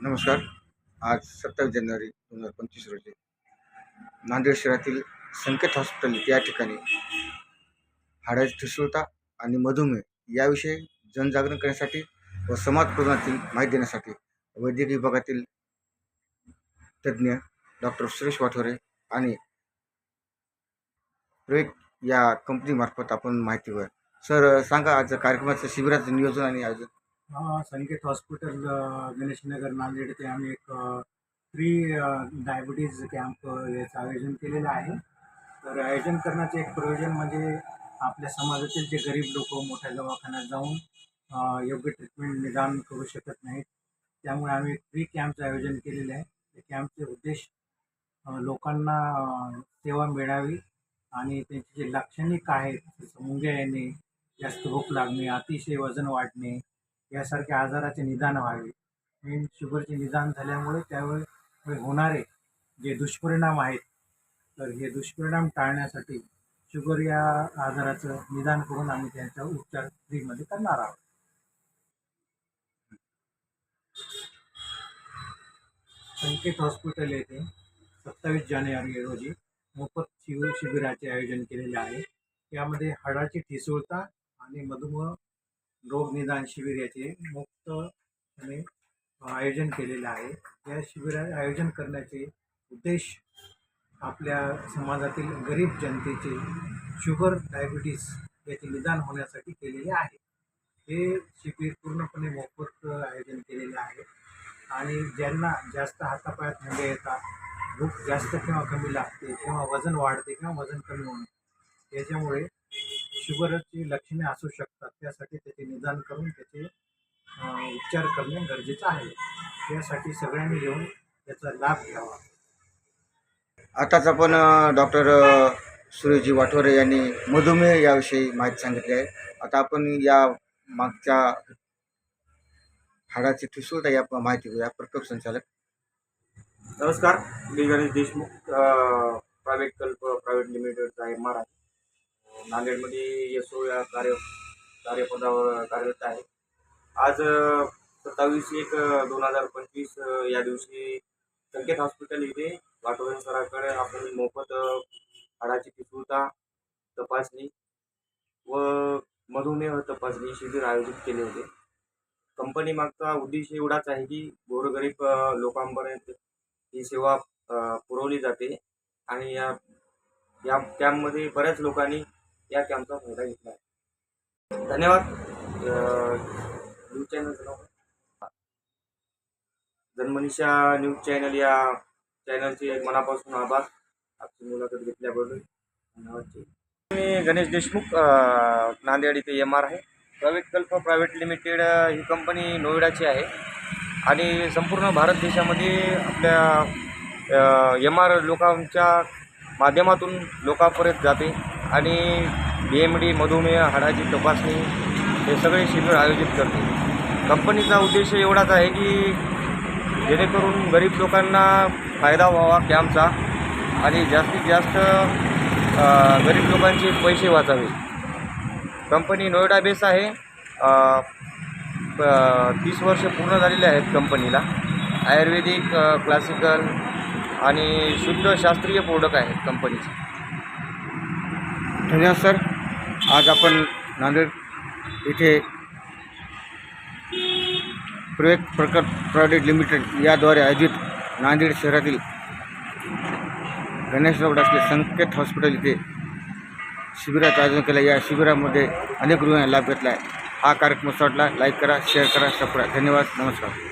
नमस्कार. आज सत्तावीस जानेवारी दोन हजार पंचवीस रोजी नांदेड शहरातील संकेत हॉस्पिटल या ठिकाणी हाडाची ठिसूळता आणि मधुमेह याविषयी जनजागरण करण्यासाठी व समाज प्रबोधनातील माहिती देण्यासाठी वैद्यकीय विभागातील तज्ज्ञ डॉक्टर सुरेश वाठोरे आणि प्रवेक या कंपनीमार्फत आपण माहितीवर. सर सांगा आज कार्यक्रमाचं शिबिराचं नियोजन आणि आयोजन. संकेत हॉस्पिटल गणेशनगर नांदेड येथे आम्ही एक फ्री डायबिटीज कॅम्प याचं आयोजन केलेलं आहे. तर आयोजन करण्याचे एक प्रयोजन म्हणजे आपल्या समाजातील जे गरीब लोक मोठ्या दवाखान्यात जाऊन योग्य ट्रीटमेंट निदान करू शकत नाहीत. त्यामुळे आम्ही फ्री कॅम्पचं आयोजन केलेलं आहे. त्या कॅम्पचे उद्देश लोकांना सेवा मिळावी आणि त्यांची जे लाक्षणिक आहेत जसं मुंग्या येणे जास्त भूक लागणे अतिशय वजन वाढणे यासारख्या आजाराचे निदान व्हावे. मेन शुगरचे निदान झाल्यामुळे त्यावेळी होणारे जे दुष्परिणाम आहेत तर हे दुष्परिणाम टाळण्यासाठी शुगर या आजाराचं निदान करून आम्ही त्यांचा उपचार फ्रीमध्ये करणार आहोत. संकेत हॉस्पिटल येथे सत्तावीस जानेवारी रोजी मोफत शिव शिबिराचे आयोजन केलेले आहे. यामध्ये हाडाची ठिसूळता आणि मधुमेह रोग निदान शिबिर याचे मुक्त आयोजन केलेले आहे. या शिबिरा आयोजन करण्याचे उद्देश आपल्या समाजातील गरीब जनतेचे शुगर डायबिटीस याचे निदान होण्यासाठी केलेले आहे. हे शिबिर पूर्णपणे मोफत आयोजन केलेले आहे. आणि ज्यांना जास्त हातापायात मुंगे येतात भूक जास्त किंवा कमी लागते किंवा वजन वाढते किंवा वजन कमी होणे याच्यामुळे शुगरची लक्षणे असू शकतात. त्यासाठी त्याचे निदान करून त्याचे उपचार करणे गरजेचं आहे. त्यासाठी सगळ्यांनी येऊन त्याचा लाभ घ्यावा. आताच आपण डॉक्टर सुरेशजी वाठोरे यांनी मधुमेह याविषयी माहिती सांगितली आहे. आता आपण या मागच्या हाडाची ठिसूळता या माहिती घेऊया. प्रकल्प संचालक. नमस्कार मी गणेश देशमुख प्रायव्हेट कल्प प्रायव्हेट लिमिटेडचा एम आर आहे नांदेडमध्ये येसो या कार्य कार्यपदावर कार्यरत आहे. आज सत्तावीस एक दोन हजार पंचवीस या दिवशी संकेत हॉस्पिटल इथे वाटोरे सराकडे आपण मोफत हाडाची ठिसूळता तपासणी व मधुमेह तपासणी शिबिर आयोजित केले होते. कंपनी मागचा उद्देश एवढाच आहे की गोरगरीब लोकांपर्यंत ही सेवा पुरवली जाते आणि या या कॅम्पमध्ये बऱ्याच लोकांनी या कॅम्पचा फायदा घेतला आहे. धन्यवाद. न्यूज चॅनल नाव? न्यूज चॅनल या चॅनलचे मनापासून आभार. आपली मुलाखत घेतल्याबद्दल धन्यवाद. मी गणेश देशमुख नांदेड इथे एम आर आहे. प्रायव्हेट कल्प प्रायव्हेट लिमिटेड ही कंपनी नोएडाची आहे. आणि संपूर्ण भारत देशामध्ये आपल्या एम आर लोकांच्या माध्यमातून लोकांपर्यंत जाते. आणि बी एम डी मधुमेह हाडाची तपासणी हे सगळे शिबिर आयोजित करते. कंपनीचा उद्देश एवढाच आहे की जेणेकरून गरीब लोकांना फायदा व्हावा कॅम्पचा आणि जास्तीत जास्त गरीब लोकांचे पैसे वाचावे. कंपनी नोएडा बेस आहे. प- तीस वर्ष पूर्ण झालेले आहेत कंपनीला. आयुर्वेदिक क्लासिकल आणि शुद्ध शास्त्रीय प्रोडक्ट आहेत कंपनीचे. धन्यवाद सर आज आपण नांदेड इथे प्रवेक प्रकट प्रायव्हेट लिमिटेड याद्वारे आयोजित नांदेड शहरातील गणेश रोड असले संकेत हॉस्पिटल इथे शिबिराचं आयोजन केलं. या शिबिरामध्ये अनेक रुग्णांना लाभ घेतला आहे. हा कार्यक्रम वाटला लाईक करा शेअर करा सबस्क्राईब धन्यवाद. नमस्कार.